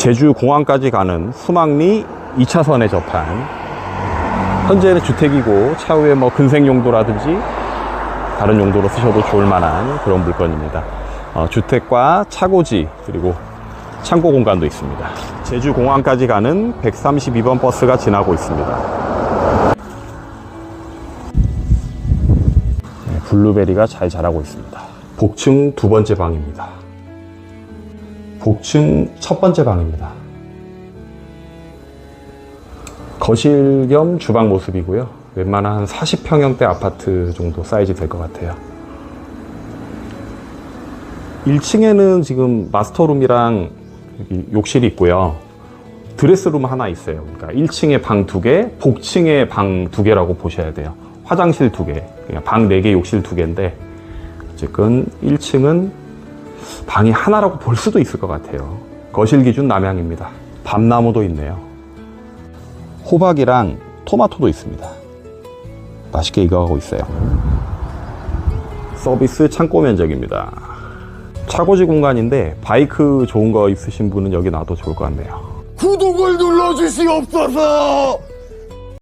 제주 공항까지 가는 수막리 2차선에 접한 현재는 주택이고 차후에 뭐 근생 용도라든지 다른 용도로 쓰셔도 좋을 만한 그런 물건입니다. 어, 주택과 차고지 그리고 창고 공간도 있습니다. 제주 공항까지 가는 132번 버스가 지나고 있습니다. 네, 블루베리가 잘 자라고 있습니다. 복층 두 번째 방입니다. 복층 첫 번째 방입니다. 거실 겸 주방 모습이고요. 웬만한 한 40평형대 아파트 정도 사이즈 될 것 같아요. 1층에는 지금 마스터룸이랑 욕실이 있고요. 드레스룸 하나 있어요. 그러니까 1층에 방 두 개, 복층에 방 두 개라고 보셔야 돼요. 화장실 두 개, 그냥 방 네 개, 욕실 두 개인데 어쨌든 1층은 방이 하나라고 볼 수도 있을 것 같아요. 거실 기준 남향입니다. 밤나무도 있네요. 호박이랑 토마토도 있습니다. 맛있게 익어가고 있어요. 서비스 창고 면적입니다. 차고지 공간인데 바이크 좋은 거 있으신 분은 여기 놔도 좋을 것 같네요. 구독을 눌러주시옵소서